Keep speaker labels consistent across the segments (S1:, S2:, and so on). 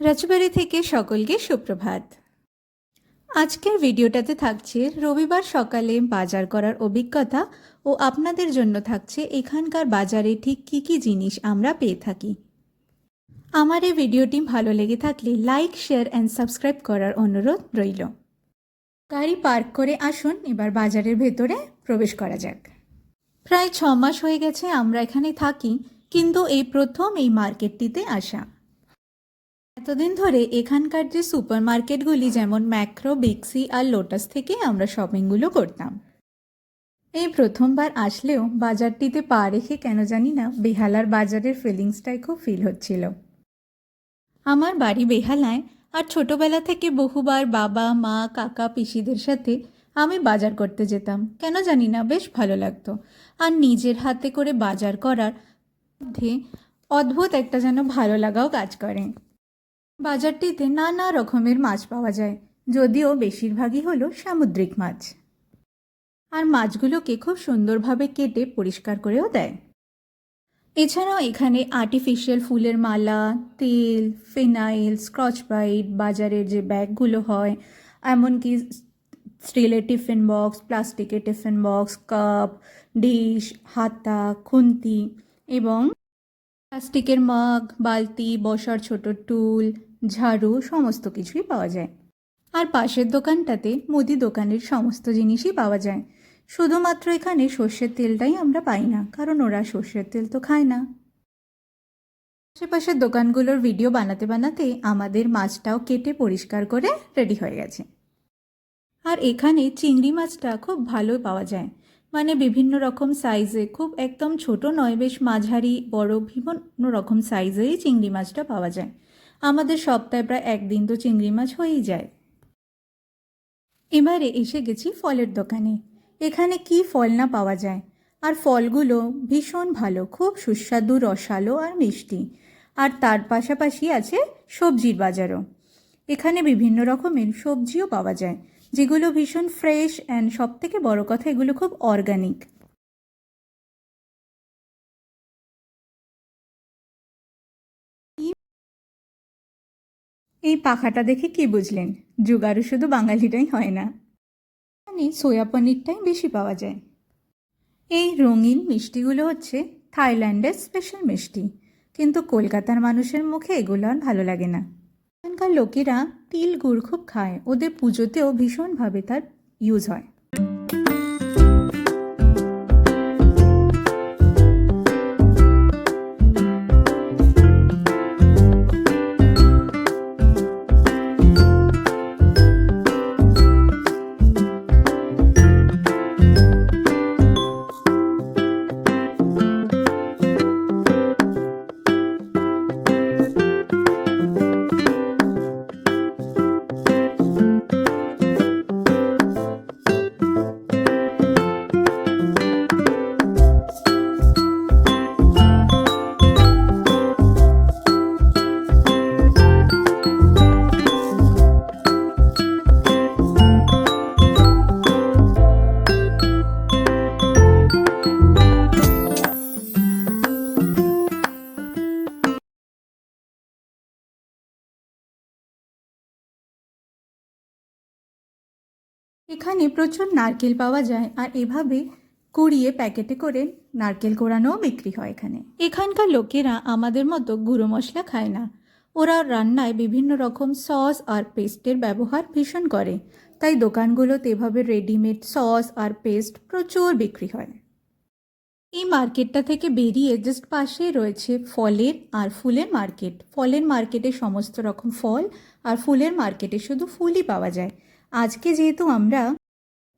S1: রাজবাড়ি থেকে সকলকে সুপ্রভাত। আজকের ভিডিওটাতে থাকছে রবিবার সকালে বাজার করার অভিজ্ঞতা ও আপনাদের জন্য থাকছে এখানকার বাজারে ঠিক কী কী জিনিস আমরা পেয়ে থাকি। আমার এই ভিডিওটি ভালো লেগে থাকলে লাইক, শেয়ার অ্যান্ড সাবস্ক্রাইব করার অনুরোধ রইল। গাড়ি পার্ক করে আসুন, এবার বাজারের ভেতরে প্রবেশ করা যাক। প্রায় ছ মাস হয়ে গেছে আমরা এখানে থাকি, কিন্তু এই প্রথম এই মার্কেটটিতে আসা। এতদিন ধরে এখানকার যে সুপার মার্কেটগুলি যেমন ম্যাক্রো, বিক্সি আর লোটাস থেকে আমরা শপিংগুলো করতাম। এই প্রথমবার আসলেও বাজারটিতে পা রেখে কেন জানি না বেহালার বাজারের ফিলিংসটাই খুব ফিল হচ্ছিল। আমার বাড়ি বেহালায় আর ছোটবেলা থেকে বহুবার বাবা, মা, কাকা, পিসিদের সাথে আমি বাজার করতে যেতাম। কেন জানি না, বেশ ভালো লাগতো। আর নিজের হাতে করে বাজার করার মধ্যে অদ্ভুত একটা যেন ভালো লাগাও কাজ করে। বাজারটিতে নানা রকমের মাছ পাওয়া যায়, যদিও বেশিরভাগই হলো সামুদ্রিক মাছ। আর মাছগুলোকে খুব সুন্দরভাবে কেটে পরিষ্কার করেও দেয়। এছাড়াও এখানে আর্টিফিশিয়াল ফুলের মালা, তেল ফিনাইল স্কচ ব্রাইট বাজারের যে ব্যাগগুলো হয়, এমনকি স্টিলের টিফিন বক্স প্লাস্টিকের টিফিন বক্স কাপ ডিশ হাতা, খুন্তি এবং প্লাস্টিকের মাগ বালতি, বসার ছোট টুল ঝাড়ু, সমস্ত কিছুই পাওয়া যায়। আর পাশের দোকানটাতে মুদি দোকানের সমস্ত জিনিসই পাওয়া যায়। শুধুমাত্র এখানে সর্ষের তেলটাই আমরা পাই না, কারণ ওরা সর্ষের তেল তো খায় না। আশেপাশের দোকানগুলোর ভিডিও বানাতে বানাতে আমাদের মাছটাও কেটে পরিষ্কার করে রেডি হয়ে গেছে। আর এখানে চিংড়ি মাছটা খুব ভালো পাওয়া যায়। মানে বিভিন্ন রকম সাইজে, খুব একদম ছোট নয়, বেশ মাঝারি, বড়, বিভিন্ন রকম সাইজেরই চিংড়ি মাছটা পাওয়া যায়। আমাদের সপ্তাহে প্রায় একদিন তো চিংড়ি মাছ হয়েই যায়। এবারে এসে গেছি ফলের দোকানে। এখানে কি ফল না পাওয়া যায়? আর ফলগুলো ভীষণ ভালো, খুব সুস্বাদু, রসালো আর মিষ্টি। আর তার পাশাপাশি আছে সবজির বাজারও। এখানে বিভিন্ন রকমের সবজিও পাওয়া যায়, যেগুলো ভীষণ ফ্রেশ অ্যান্ড সব থেকে বড় কথা এগুলো খুব অর্গানিক। এই পাখাটা দেখে কি বুঝলেন? জুগারু শুধু বাঙালিটাই হয় না। মানে সোয়া পনিরটাই বেশি পাওয়া যায়। এই রঙিন মিষ্টিগুলো হচ্ছে থাইল্যান্ডের স্পেশাল মিষ্টি। কিন্তু কলকাতার মানুষের মুখে এগুলো আর ভালো লাগে না। এখানকার লোকেরা তিল গুড় খুব খায়। ওদের পুজোতেও ভীষণভাবে তার ইউজ হয়। এখানে প্রচুর নারকেল পাওয়া যায় আর এভাবে কুড়িয়ে প্যাকেটে করে নারকেল কোড়ানোও বিক্রি হয় এখানে। এখানকার লোকেরা আমাদের মতো গুঁড়ো মশলা খায় না। ওরা রান্নায় বিভিন্ন রকম সস আর পেস্টের ব্যবহার ভীষণ করে। তাই দোকানগুলোতে এভাবে রেডিমেড সস আর পেস্ট প্রচুর বিক্রি হয়। এই মার্কেটটা থেকে বেরিয়ে জাস্ট পাশেই রয়েছে ফলের আর ফুলের মার্কেট। ফলের মার্কেটে সমস্ত রকম ফল আর ফুলের মার্কেটে শুধু ফুলই পাওয়া যায়। আজকে যেহেতু আমরা,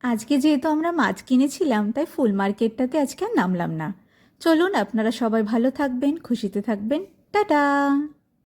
S1: আজকে যেহেতু আমরা মাছ কিনেছিলাম, তাই ফুল মার্কেটটাতে আজকে আর নামলাম না। চলুন, আপনারা সবাই ভালো থাকবেন, খুশিতে থাকবেন। টাটা!